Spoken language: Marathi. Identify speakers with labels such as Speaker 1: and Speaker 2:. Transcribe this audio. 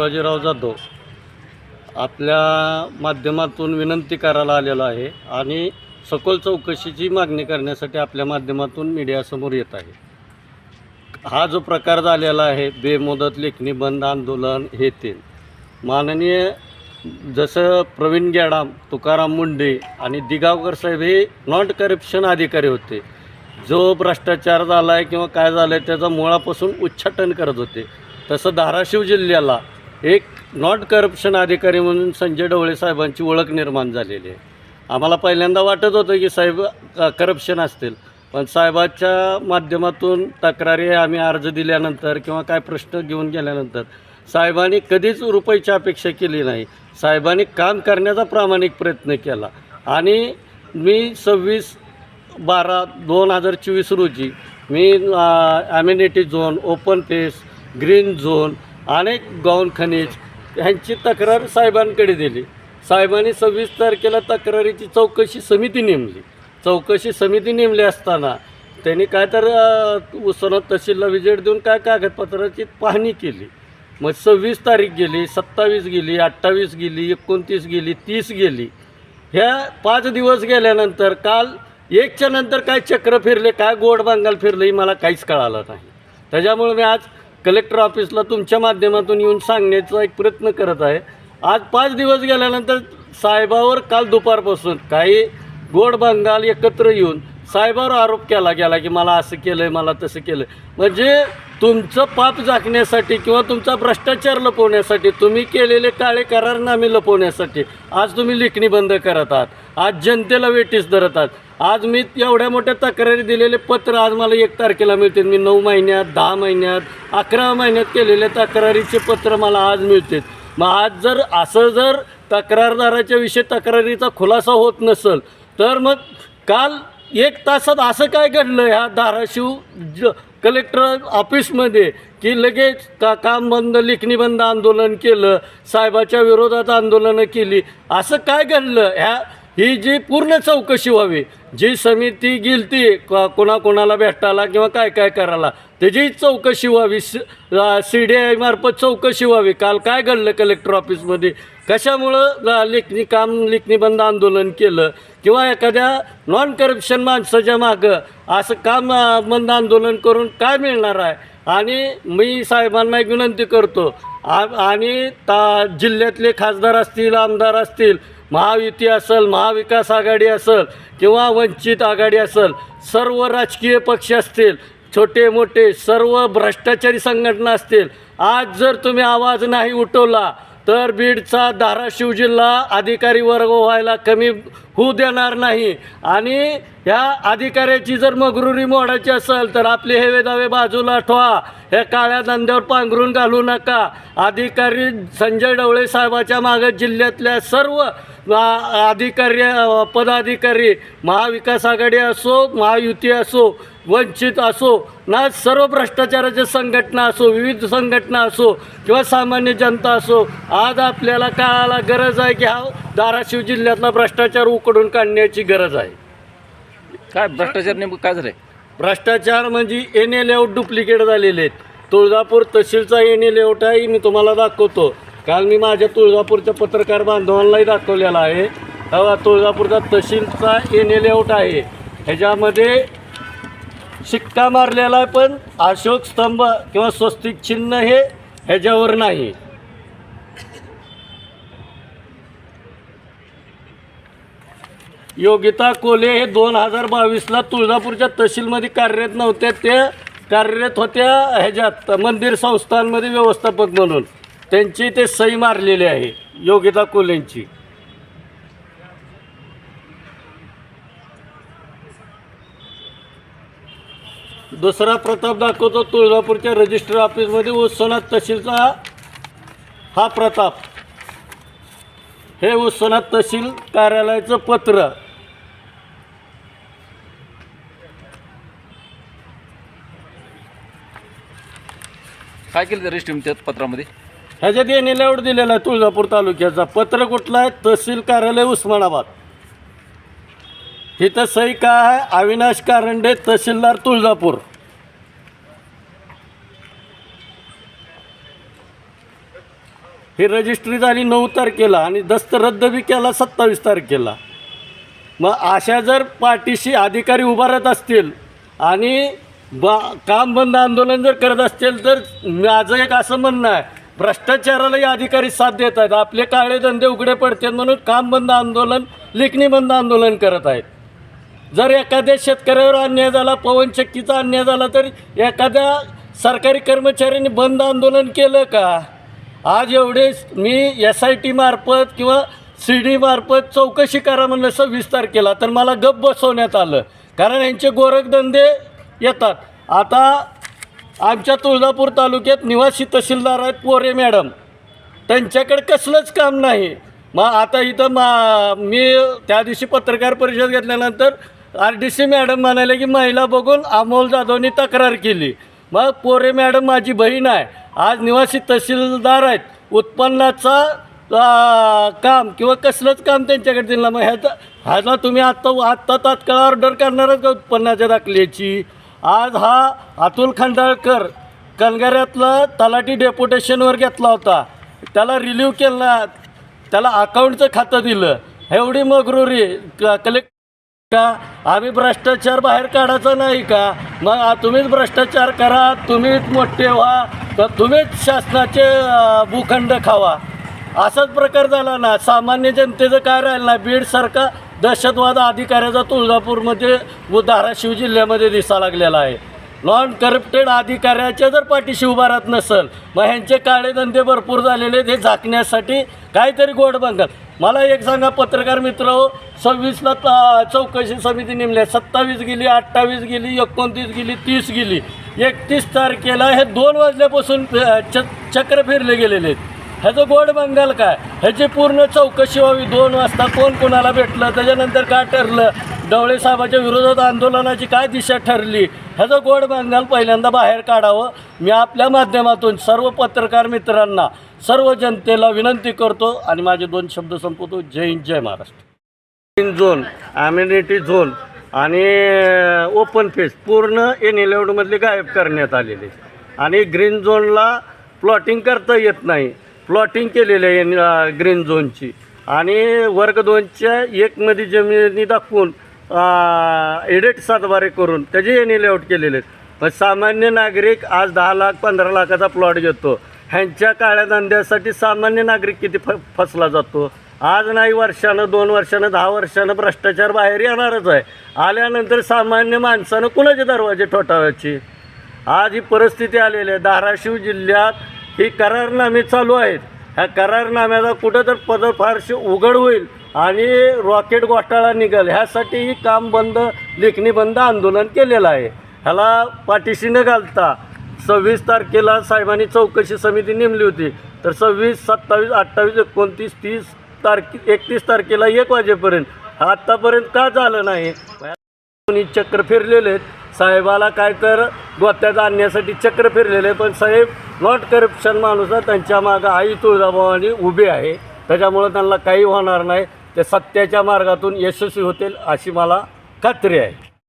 Speaker 1: शिवाजीराव जाधव आपल्या माध्यमातून विनंती करायला आलेलो आहे आणि सखोल चौकशीची मागणी करण्यासाठी आपल्या माध्यमातून मीडियासमोर येत आहे. हा जो प्रकार झालेला आहे बेमुदत लेखणी बंद आंदोलन हे ते. माननीय जसं प्रवीण गेडाम तुकाराम मुंडे आणि दिगावकर साहेब हे नॉट करप्शन अधिकारी होते. जो भ्रष्टाचार झाला आहे किंवा काय झालं आहे त्याचा मुळापासून उच्चाटन करत होते. तसं धाराशिव जिल्ह्याला एक नॉट करप्शन अधिकारी म्हणून संजय ढवळे साहेबांची ओळख निर्माण झालेली आहे. आम्हाला पहिल्यांदा वाटत होतं की साहेब करप्शन असतील. पण साहेबाच्या माध्यमातून तक्रारी आम्ही अर्ज दिल्यानंतर किंवा काय प्रश्न घेऊन गेल्यानंतर साहेबांनी कधीच रुपयाची अपेक्षा केली नाही. साहेबांनी काम करण्याचा प्रामाणिक प्रयत्न केला. आणि मी सव्वीस बारा दोन हजार चोवीस रोजी मी amenity zone open face green zone अनेक गौण खनिज ह्यांची तक्रार साहेबांकडे दिली. साहेबांनी सव्वीस तारखेला तक्रारीची चौकशी समिती नेमली. चौकशी समिती नेमली असताना त्यांनी काय तर उसनत तहसीलला विजेट देऊन काय कागदपत्राची पाहणी केली. मग सव्वीस तारीख गेली सत्तावीस गेली अठ्ठावीस गेली एकोणतीस गेली तीस गेली. ह्या पाच दिवस गेल्यानंतर काल एकच्या नंतर काय चक्र फिरले काय गोड बांगाल फिरले हे मला काहीच कळालं नाही. त्याच्यामुळे मी आज कलेक्टर ऑफिसला तुमच्या माध्यमातून येऊन सांगण्याचा एक प्रयत्न करत आहे. आज पाच दिवस गेल्यानंतर साहेबावर काल दुपारपासून काही गोड बंगाल एकत्र येऊन साहेबावर आरोप केला गेला की मला असं केलं आहे मला तसं केलं म्हणजे तुमचं पाप झाकण्यासाठी किंवा तुमचा भ्रष्टाचार लपवण्यासाठी तुम्ही केलेले काळे करारनामे लपवण्यासाठी आज तुम्ही लेखणी बंद करत आहात. आज जनतेला वेटीस धरत आहात. आज मी एवढ्या मोठ्या तक्रारी दिलेले पत्र आज मला एक तारखेला मिळतील. मी नऊ महिन्यात दहा महिन्यात अकरा महिन्यात केलेल्या तक्रारीचे पत्र मला आज मिळतील. मग आज जर असं जर तक्रारदाराच्या विषयी तक्रारीचा खुलासा होत नसेल तर मग काल एक तासात असं काय घडलं ह्या धाराशिव ज कलेक्टर ऑफिसमध्ये की लगेच का काम बंद लिखणी बंद आंदोलन केलं साहेबाच्या विरोधात आंदोलनं केली असं काय घडलं? ह्या ही जी पूर्ण चौकशी व्हावी जी समिती गेलती कोणाकोणाला भेटायला किंवा काय काय करायला त्याची चौकशी व्हावी सी डी आय मार्फत चौकशी व्हावी काल काय घडलं कलेक्टर ऑफिसमध्ये कशामुळं लेखणी काम लेखणी बंद आंदोलन केलं? किंवा एखाद्या नॉन करप्शन माणसाच्या मागं असं काम बंद आंदोलन करून काय मिळणार आहे? आणि मी साहेबांना एक विनंती करतो आ आणि ता जिल्ह्यातले खासदार असतील आमदार असतील महायुती असेल महाविकास आघाडी असेल किंवा वंचित आघाडी असेल सर्व राजकीय पक्ष असतील छोटे मोठे सर्व भ्रष्टाचारी संघटना असतील आज जर तुम्ही आवाज नाही उठवला तर बीडचा धाराशिव जिल्हा अधिकारी वर्ग व्हायला कमी होऊ देणार नाही. आणि ह्या अधिकाऱ्याची जर मगरुरी मोडायची असेल तर आपले हेवे दावे बाजूला ठेवा. ह्या काळ्या धंद्यावर पांघरून घालू नका. अधिकारी संजय डवळे साहेबाच्या मागे जिल्ह्यातल्या सर्व अधिकारी पदाधिकारी महाविकास आघाडी असो महायुती असो वंचित असो ना सर्व भ्रष्टाचाराच्या संघटना असो विविध संघटना असो किंवा सामान्य जनता असो आज आपल्याला काळाला गरज आहे की हा धाराशिव जिल्ह्यातला भ्रष्टाचार उकडून काढण्याची गरज आहे.
Speaker 2: काय भ्रष्टाचार नेमकं काय झालंय?
Speaker 1: भ्रष्टाचार म्हणजे एन ए लेआउट डुप्लिकेट झालेले आहेत. तुळजापूर तहसीलचा एन ए लेआउट आहे मी तुम्हाला दाखवतो. काल मी माझ्या तुळजापूरच्या पत्रकार बांधवांनाही दाखवलेला आहे. तेव्हा तुळजापूरचा तहसीलचा एन ए लेआउट आहे. ह्याच्यामध्ये शिक्का मारलेला आहे पण अशोक स्तंभ किंवा स्वस्तिक चिन्ह हे ह्याच्यावर नाही. योगिता कोले हे दोन हजार बावीसला तुळजापूरच्या तहसीलमध्ये कार्यरत नव्हत्या ते कार्यरत होत्या ह्याच्यात मंदिर संस्थांमध्ये व्यवस्थापक म्हणून. त्यांची ते सही मारलेली आहे योगिता कोलेंची दुसरा प्रताप दाखवतो तुळजापूरच्या रजिस्टर ऑफिसमध्ये उत्सवनाथ तहसीलचा हा प्रताप. हे उत्सवनाथ तहसील कार्यालयाचं पत्र.
Speaker 2: काय केलं त्या रेस्ट त्या पत्रामध्ये?
Speaker 1: ह्याच्यात एन लेआउट दिलेला आहे तुळजापूर तालुक्याचा. पत्र कुठला आहे? तहसील कार्यालय उस्मानाबाद. इथं सही काय आहे? अविनाश कारंडे तहसीलदार तुळजापूर. ही रजिस्ट्री झाली नऊ तारखेला आणि दस्त रद्द बी केला सत्तावीस तारखेला. मग अशा जर पाठीशी अधिकारी उभारत असतील आणि बा काम बंद आंदोलन जर करत असतील तर माझं एक असं म्हणणं आहे. भ्रष्टाचारालाही अधिकारी साथ देत आहेत आपले काळे धंदे उघडे पडतात म्हणून काम बंद आंदोलन लेखणी बंद आंदोलन करत आहेत. जर एखाद्या शेतकऱ्यावर अन्याय झाला पवनचक्कीचा अन्याय झाला तर एखाद्या सरकारी कर्मचाऱ्यांनी बंद आंदोलन केलं का? आज एवढे मी एस आय टी मार्फत किंवा सी डी मार्फत चौकशी करा म्हणलं विस्तार केला तर मला गप बसवण्यात आलं. कारण यांचे गोरखधंदे येतात. आता आमच्या तुळजापूर तालुक्यात निवासी तहसीलदार आहेत पोरे मॅडम. त्यांच्याकडे कसलंच काम नाही. मग आता इथं मा मी त्या दिवशी पत्रकार परिषद घेतल्यानंतर आर डी सी मॅडम म्हणाले की महिला बघून अमोल जाधवनी तक्रार केली. मग पोरे मॅडम माझी बहीण आहे. आज निवासी तहसीलदार आहेत. उत्पन्नाचा काम किंवा कसलंच काम त्यांच्याकडे दिलं मग ह्याचा ह्याला तुम्ही आत्ता आत्ता तात्काळ ऑर्डर करणारच का उत्पन्नाच्या दाखल्याची? आज हा अतुल खंडाळकर कलगऱ्यातला तलाठी डेप्युटेशनवर घेतला होता. त्याला रिलीव केला त्याला अकाउंटचं खातं दिलं. एवढी मगरुरी क कलेक्ट का? आम्ही भ्रष्टाचार बाहेर काढायचा नाही का? मग तुम्हीच भ्रष्टाचार करा तुम्हीच मोठे व्हा तर तुम्हीच शासनाचे भूखंड खावा. असाच प्रकार झाला ना. सामान्य जनतेचं काय राहिलं ना बीडसारखा दहशतवाद अधिकाऱ्याचा तुळजापूरमध्ये व धाराशिव जिल्ह्यामध्ये दिसा लागलेला आहे. नॉन करप्टेड अधिकाऱ्याच्या जर पाठीशी उभा राहत नसेल मग ह्यांचे काळे धंदे भरपूर झालेले ते झाकण्यासाठी काहीतरी गोड बंगाल मला एक सांगा पत्रकार मित्र हो, सव्वीसला ता- चौकशी समिती नेमली आहे. सत्तावीस गेली अठ्ठावीस गेली एकोणतीस गेली तीस गेली. एकतीस तारखेला हे दोन वाजल्यापासून च चक्र फिरले गेलेले आहेत. ह्याचं गोड बंगाल काय? ह्याची पूर्ण चौकशी व्हावी. दोन वाजता कोण कोणाला भेटलं? त्याच्यानंतर काय ठरलं? डवळे साहेबाच्या विरोधात आंदोलनाची काय दिशा ठरली? ह्याचं गोड बंगाल पहिल्यांदा बाहेर काढावं. मी आपल्या माध्यमातून सर्व पत्रकार मित्रांना सर्व जनतेला विनंती करतो आणि माझे दोन शब्द संपवतो. जय हिंद जय Maharashtra. Green zone amenity zone आणि ओपन फेस पूर्ण एन इलेवनमधले गायब करण्यात आलेले. आणि ग्रीन झोनला प्लॉटिंग करता येत नाही. प्लॉटिंग केलेलं आहे ग्रीन झोनची. आणि वर्ग दोनच्या एकमध्ये जमिनी दाखवून एडिट सातबारे करून त्याचे यांनी लेआउट केलेले आहेत. मग सामान्य नागरिक आज दहा लाख पंधरा लाखाचा प्लॉट घेतो. ह्यांच्या काळ्या धंद्यासाठी सामान्य नागरिक किती फ फसला जातो? आज नाही वर्षानं दोन वर्षानं दहा वर्षानं भ्रष्टाचार बाहेर येणारच आहे. आल्यानंतर सामान्य माणसानं कुणाचे दरवाजे ठोठावायचे? आज ही परिस्थिती आलेली आहे. धाराशिव जिल्ह्यात ही करारनामे चालू आहेत. ह्या करारनाम्याचा कुठं तर पदर फारशी उघड होईल आणि रॉकेट घोटाळा निघेल. ह्यासाठी ही काम बंद लेखणी बंद आंदोलन केलेलं आहे. ह्याला पाठीशी न घालता सव्वीस तारखेला साहेबांनी चौकशी समिती नेमली होती. तर सव्वीस सत्तावीस अठ्ठावीस एकोणतीस तीस तारखे एकतीस तारखेला एक वाजेपर्यंत. आत्तापर्यंत का झालं नाही? कोणी चक्र फिरलेले आहेत. साहेबाला काय तर गोत्यात आणण्यासाठी चक्र फिरलेले आहे पण साहेब नॉट करप्शन माणूस त्यांच्या मागं आई तुळजाभवानी उभी आहे. त्याच्यामुळं त्यांना काही होणार नाही. ते सत्याच्या मार्गातून यशस्वी होतील अशी मला खात्री आहे.